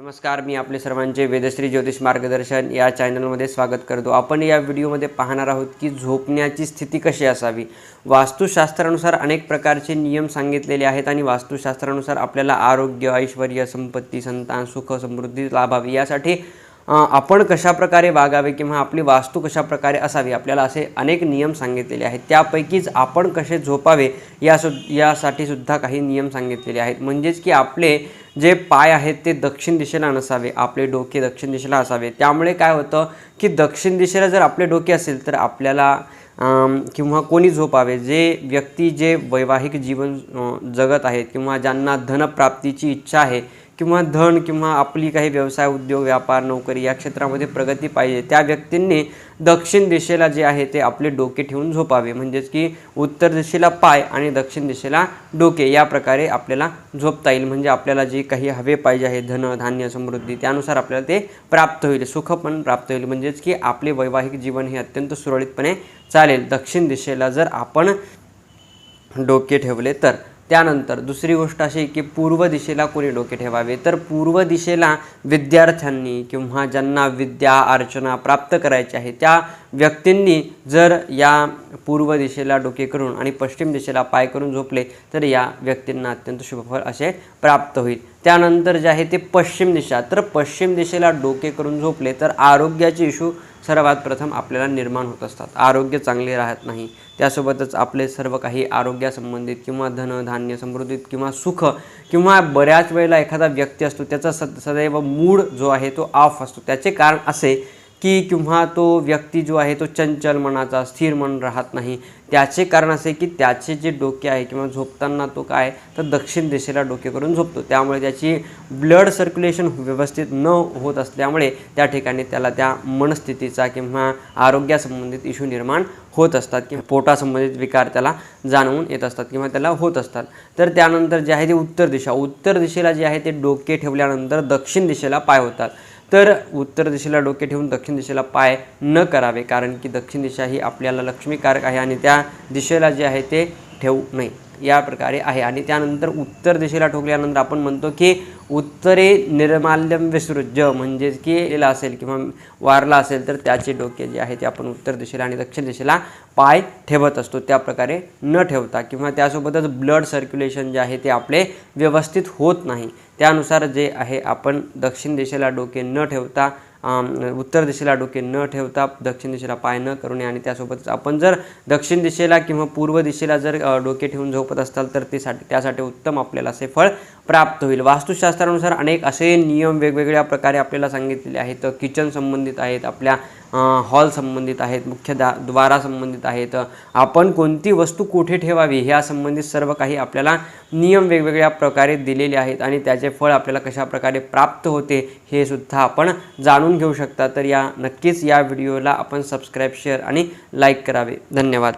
नमस्कार मी आपले सर्वांचे वेदश्री ज्योतिष मार्गदर्शन या चॅनलमध्ये स्वागत करतो. आपण या व्हिडिओमध्ये पाहणार आहोत की झोपण्याची स्थिती कशी असावी? वास्तुशास्त्रानुसार अनेक प्रकारचे नियम सांगितलेले आहेत आणि वास्तुशास्त्रानुसार आपल्याला आरोग्य ऐश्वर संपत्ती संतान सुख समृद्धी लाभावी. यासाठी आपण कशा प्रकारे वागावे किंवा आपली वास्तू कशाप्रकारे असावी आपल्याला असे अनेक नियम सांगितलेले आहेत. त्यापैकीच आपण कसे झोपावे या सु यासाठी सुद्धा काही नियम सांगितलेले आहेत. म्हणजेच की आपले जे पाय आहेत ते दक्षिण दिशेला नसावे आपले डोके दक्षिण दिशेला असावे. त्यामुळे काय होतं की दक्षिण दिशेला जर आपले डोके असेल तर आपल्याला किंवा कोणी झोपावे जे व्यक्ती जे वैवाहिक जीवन जगत आहेत किंवा ज्यांना धनप्राप्तीची इच्छा आहे किंवा धन किंवा आपली काही व्यवसाय उद्योग व्यापार नोकरी या क्षेत्रामध्ये प्रगती पाहिजे त्या व्यक्तींनी दक्षिण दिशेला जे आहे ते आपले डोके ठेवून झोपावे. म्हणजेच की उत्तर दिशेला पाय आणि दक्षिण दिशेला डोके या प्रकारे आपल्याला झोपता येईल. म्हणजे आपल्याला जे काही हवे पाहिजे आहे धन धान्य समृद्धी त्यानुसार आपल्याला ते प्राप्त होईल सुख पण प्राप्त होईल. म्हणजेच की आपले वैवाहिक जीवन हे अत्यंत सुरळीतपणे चालेल. दक्षिण दिशेला जर आपण डोके ठेवले तर त्यानंतर दुसरी गोष्ट अशी की पूर्व दिशेला कोणी डोके ठेवावे? तर पूर्व दिशेला विद्यार्थ्यांनी किंवा ज्यांना विद्या अर्चना प्राप्त करायची आहे त्या व्यक्तींनी जर या पूर्व दिशेला डोके करून आणि पश्चिम दिशेला पाय करून झोपले तर या व्यक्तींना अत्यंत शुभफळ असे प्राप्त होईल. त्यानंतर जे आहे ते पश्चिम दिशा. तर पश्चिम दिशेला डोके करून झोपले तर आरोग्याचे इशू सर्वात प्रथम आपल्याला निर्माण होत असतात. आरोग्य चांगले राहत नाही. त्यासोबतच आपले सर्व काही आरोग्यासंबंधित किंवा धन धान्य समृद्धीत किंवा सुख किंवा बऱ्याच वेळेला एखादा व्यक्ती असतो त्याचा सद सदैव मूड जो आहे तो ऑफ असतो. त्याचे कारण असे की किंवा तो व्यक्ती जो आहे तो चंचल मनाचा स्थिर मन राहत नाही. त्याचे कारण असे की त्याचे जे डोके आहे किंवा झोपताना तो काय तर दक्षिण दिशेला डोके करून झोपतो. त्यामुळे त्याची ब्लड सर्क्युलेशन व्यवस्थित न होत असल्यामुळे त्या ठिकाणी त्याला त्या मनस्थितीचा किंवा आरोग्यासंबंधित इश्यू निर्माण होत असतात किंवा पोटासंबंधित विकार त्याला जाणवून येत असतात किंवा त्याला होत असतात. तर त्यानंतर जे आहे ते उत्तर दिशा. उत्तर दिशेला जे आहे ते डोके ठेवल्यानंतर दक्षिण दिशेला पाय होतात. तर उत्तर दिशेला डोके ठेवून दक्षिण दिशेला पाय न करावे कारण की दक्षिण दिशा ही आपल्याला लक्ष्मीकारक आहे आणि त्या दिशेला जे आहे ते ठेवू नये. या प्रकारे आहे. आणि त्यानंतर उत्तर दिशेला ठोकल्यानंतर आपण म्हणतो की उत्तरे निर्माल्यम विसृज्य म्हणजेच की गेला असेल किंवा वारला असेल तर त्याचे डोके जे आहे ते आपण उत्तर दिशेला आणि दक्षिण दिशेला पाय ठेवत असतो. त्या प्रकारे न ठेवता किंवा त्यासोबतच ब्लड सर्क्युलेशन जे आहे ते आपले व्यवस्थित होत नाही. त्यानुसार जे आहे आपण दक्षिण दिशेला डोके न ठेवता उत्तर दिशेला डोके न ठेवता दक्षिण दिशेला पाय न करून आणि त्यासोबतच आपण जर दक्षिण दिशेला किंवा पूर्व दिशेला जर डोके ठेवून झोपत असाल तर ते त्यासाठी उत्तम आपल्याला असे फळ प्राप्त होईल. वास्तुशास्त्रानुसार अनेक असे नियम वेगवेगळ्या प्रकारे आपल्याला सांगितलेले आहेत. किचन संबंधित आहेत आपल्या हॉल संबंधित आहेत मुख्य दा द्वारा संबंधित आहेत. आपण कोणती वस्तू कुठे ठेवावी ह्या संबंधित सर्व काही आपल्याला नियम वेगवेगळ्या प्रकारे दिलेले आहेत आणि त्याचे फळ आपल्याला कशा प्रकारे प्राप्त होते हे सुद्धा आपण जाणून घेऊ शकता. तर या नक्कीच या व्हिडिओला आपण सबस्क्राईब शेअर आणि लाईक करावे. धन्यवाद.